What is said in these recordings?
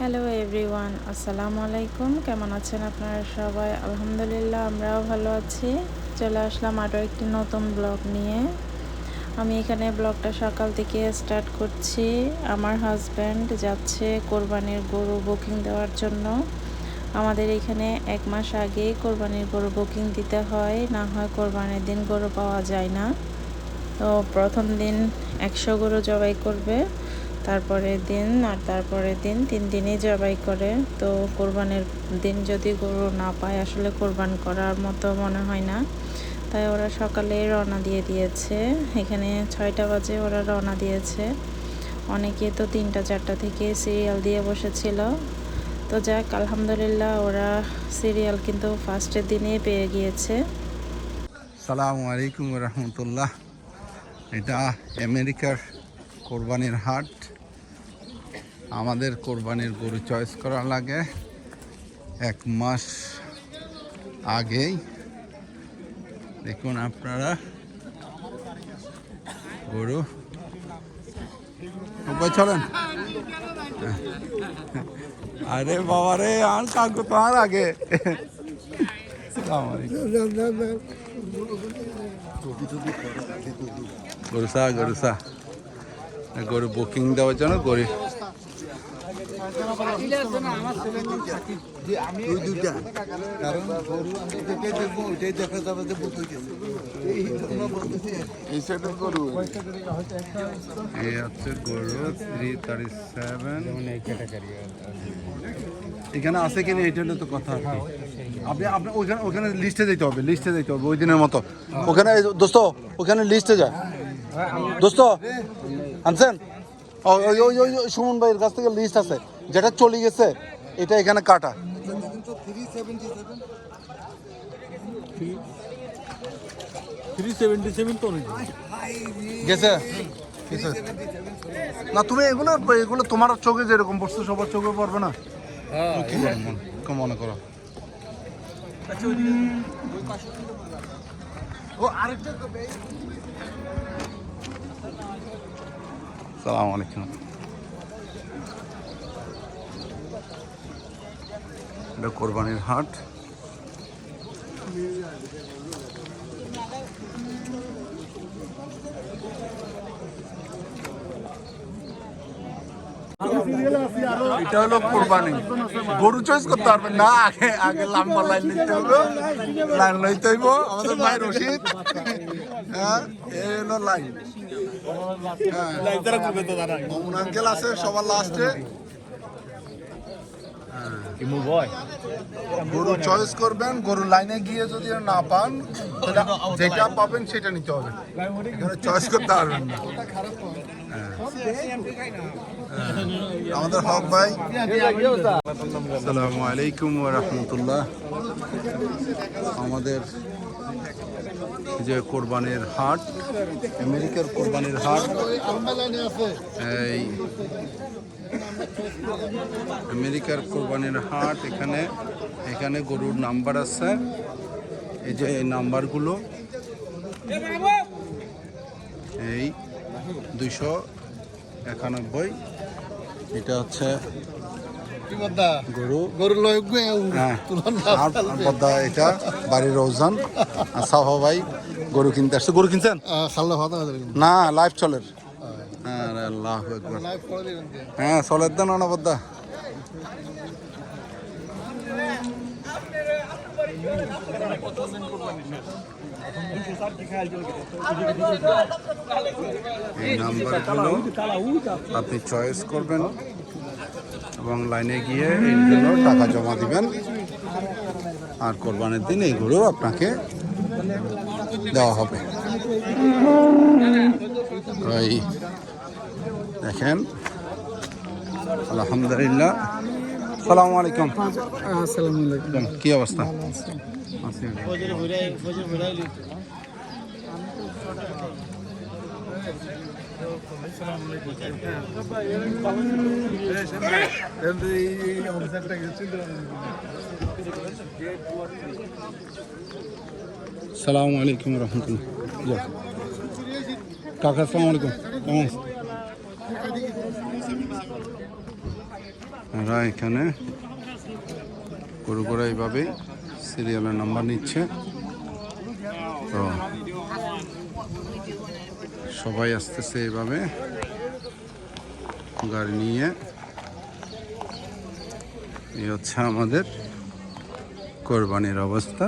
Hello everyone আসসালামু আলাইকুম কেমন আছেন আপনারা সবাই? আলহামদুলিল্লাহ, আমরাও ভালো আছি। চলে আসলাম আরও একটি নতুন ব্লগ নিয়ে। আমি এখানে ব্লগটা সকাল থেকে স্টার্ট করছি। আমার হাজব্যান্ড যাচ্ছে কোরবানির গরু বুকিং দেওয়ার জন্য। আমাদের এখানে এক মাস আগেই কোরবানির গরু বুকিং দিতে হয়। না হয় কোরবানির দিন গরু পাওয়া যায় না। তো প্রথম দিন একশো গরু জবাই করবে। তারপরের দিন আর তারপরের দিন, তিন দিনই জবাই করে। তো কোরবানের দিন যদি গরু না পায়, আসলে কোরবান করার মতো মনে হয় না। তাই ওরা সকালে রওনা দিয়ে দিয়েছে। এখানে ছয়টা বাজে ওরা রওনা দিয়েছে। অনেকে তো তিনটা, চারটা থেকে সিরিয়াল দিয়ে বসেছিল। তো যাক, আলহামদুলিল্লাহ ওরা সিরিয়াল কিন্তু ফার্স্টের দিনেই পেয়ে গিয়েছে। সালামু আলাইকুম রহমতুল্লাহ। এটা আমেরিকার কোরবানির হাট। আমাদের কোরবানির গরু চয়েস করা লাগে। এক মাস আগেই। দেখুন আপনারা। গরু। চলেন। আরে বাবা রে, আর কাকু তোমার আগে। গরুসা গরুসা গরু বুকিং দেওয়ার জন্য গরু। এই হচ্ছে থ্রি থার্টি সেভেন এখানে আছে কিনা এটা হলো তো কথা আপনি আপনি ওইখানে ওখানে লিস্টে দিতে হবে লিস্টে দিতে হবে ওই দিনের মতো। ওখানে দোস্ত ওখানে লিস্টে যায় দোস্ত আনছেন? ও, ওই ওই ওই সুমন ভাইয়ের কাছ থেকে লিস্ট আছে। যেটা চলে গেছে এটা এখানে কাটা। গেছে। না তুমি এগুলো এগুলো তোমার চোখে যেরকম পড়ছে সবার চোখে পড়বে না? মনে মনে- কি মনে করো সালাম আলাইকুম। এটা কোরবানির হাট। এটা হলো কোরবানি। গরু চয়েস করতে পারবেন না, আগে আগে লম্বা লাইন নিতে হবে। লাইন লইতে হইব। আমাদের ভাই রশিদ। হ্যাঁ এই হলো লাইন মামুন আঙ্কেল আছে সবার লাস্টে গরু চয়েস করবেন গরু লাইনে গিয়ে যদি না পান যেটা পাবেন সেটা নিতে হবে। চয়েস করতে পারবেন না। হ্যাঁ। আমাদের হক ভাই। আসসালামু আলাইকুম ওয়া আমাদের যে কোরবানির হাট, আমেরিকার কোরবানির হাট। এই আমেরিকার কোরবানির হাট এখানে এখানে গরুর নাম্বার আছে। এই যে এই নাম্বারগুলো, এই দুইশো একানব্বই। এটা হচ্ছে গরু। গরু হ্যাঁ। আর পদ্মা এটা বাড়ির রোজান আর ভাই গরু কিনতে আসছে। গরু কিনছেন? না লাইভ চলের। হ্যাঁ আল্লাহ হ্যাঁ চলের দেন অনবদ্দা এই নাম্বারগুলো আপনি চয়েস করবেন। এবং লাইনে গিয়ে জন্য টাকা জমা দিবেন। আর কোরবানির দিন এইগুলো আপনাকে দেওয়া হবে। ওই দেখেন আলহামদুলিল্লাহ। সালামু আলাইকুম। আসসালামু আলাইকুম কি অবস্থা? আছি। সালামু আলাইকুম রহমতুল্লাহ। কাকা আসসালামু আলাইকুম। কেমন আছেন? এখানে গরু গরু এইভাবে সিরিয়ালের নাম্বার নিচ্ছে। তো সবাই আসতেছে এইভাবে গাড়ি নিয়ে। এই হচ্ছে আমাদের কোরবানির অবস্থা।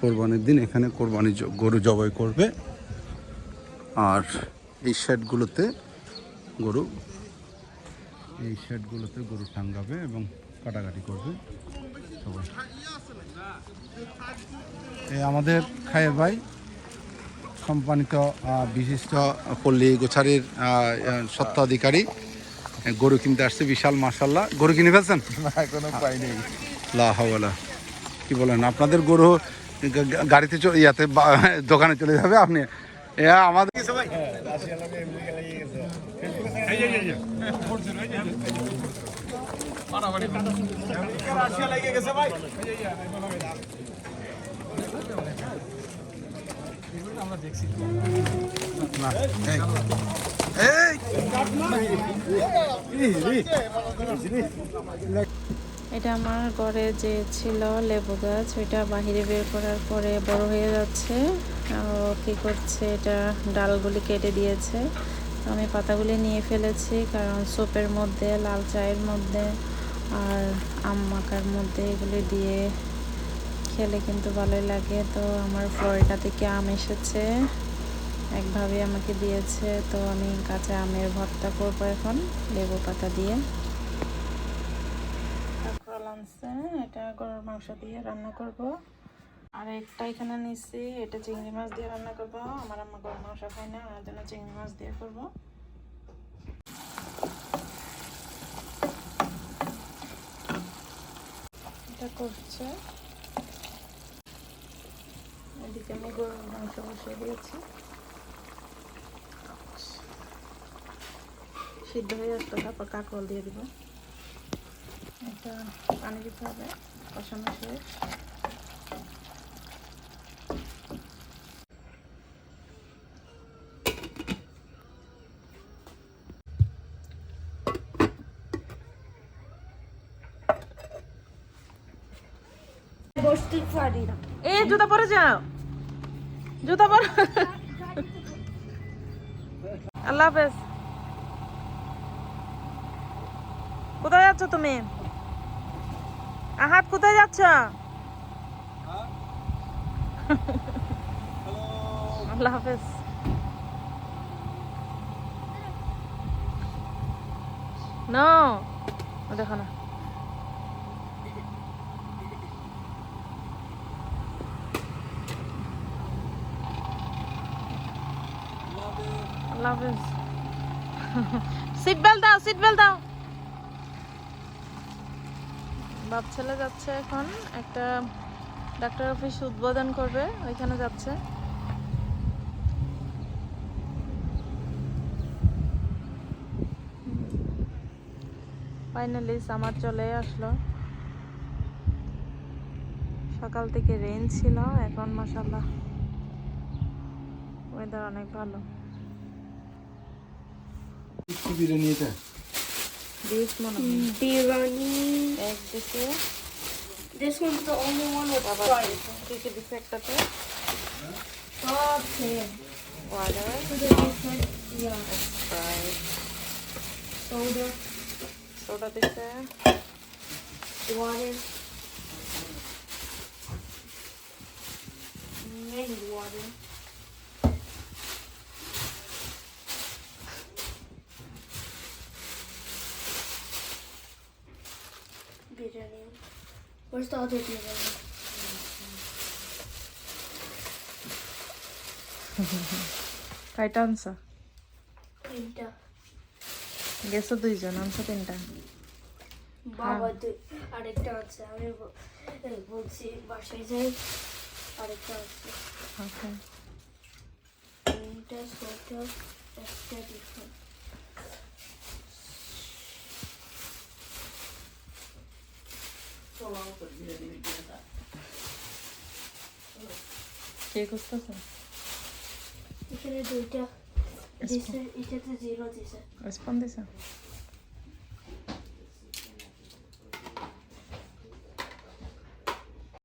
কোরবানির দিন এখানে কোরবানি গরু জবাই করবে। আর এই শেডগুলোতে গরু, এই শেডগুলোতে গরু টাঙ্গাবে এবং কাটাকাটি করবে সবাই। এই আমাদের খায়ের ভাই সম্মানিত বিশিষ্ট পল্লী গোছারির স্বত্বাধিকারী গরু কিনতে আসছে বিশাল মাসাল্লাহ গরু কিনে ফেলছেন? কি বলেন আপনাদের গরু গাড়িতে চলে ইয়াতে বা- দোকানে চলে যাবে আপনি? এ আমাদের না, এটা আমার ঘরে যে ছিল লেবু গাছ ওইটা বাহিরে বের করার পরে বড় হয়ে যাচ্ছে। ও কি করছে এটা ডালগুলি কেটে দিয়েছে। আমি পাতাগুলি নিয়ে ফেলেছি কারণ সোপের মধ্যে লাল চায়ের মধ্যে আর আম মাখার মধ্যে এগুলি দিয়ে খেলে কিন্তু ভালোই লাগে। তো আমার ফ্লোরিডা থেকে আম এসেছে। একভাবে আমাকে দিয়েছে। তো আমি কাঁচা আমের ভর্তা করব এখন, লেবু পাতা দিয়ে। এটা গরুর মাংস দিয়ে রান্না করব। আর একটা এখানে নিচ্ছি এটা চিংড়ি মাছ দিয়ে রান্না করব। আমার আম্মা গরুর মাংস খায় না ওনার জন্য চিংড়ি মাছ দিয়ে করব। এটা করছে। এদিকে আমি গরুর মাংস বসিয়ে দিয়েছি। সিদ্ধ হয়ে আসতো তারপর কাঁকরোল দিয়ে দিব। এটা পানি দিতে হবে কষানো শেষ। বসতে এ জুতা পরে যাও। জুতা পরে। আল্লাহ হাফেজ। কোথায় যাচ্ছ তুমি? আহাত, কোথায় যাচ্ছ? আল্লাহ হাফেজ। নো দেখো না। আল্লাহ হাফেজ সিট বেল্ট দাও সিট বেল্ট দাও। বাপ ছেলে যাচ্ছে এখন, একটা ডাক্তার অফিস উদ্বোধন করবে, ওইখানে যাচ্ছে। ফাইনালি সামার চলে আসলো। সকাল থেকে রেঞ্জ ছিল, এখন মাসাল্লাহ ওয়েদার অনেক ভালো। বিরিয়ানিটা বিফ মনে হয় বিরিয়ানি এক দিছে This one's the only one with আবার fried. কি কি দিছে একটাতে Stop saying. Water For the different, yeah. Sprite Soda, soda দিছে water. Maybe water. Where's the other biryani? কয়টা আনছ তিনটা গেছো দুইজন আনছো তিনটা বাবা দু- আরেকটা আছে আমি বলছি বাসায় যাই আরেকটা আছে ওকে তিনটা ছোট একটা ডিফারেন্ট কে করতেছে? এখানে দুইটা দিছে এটাতে জিরো দিছে। রেসপন্দ দিছে?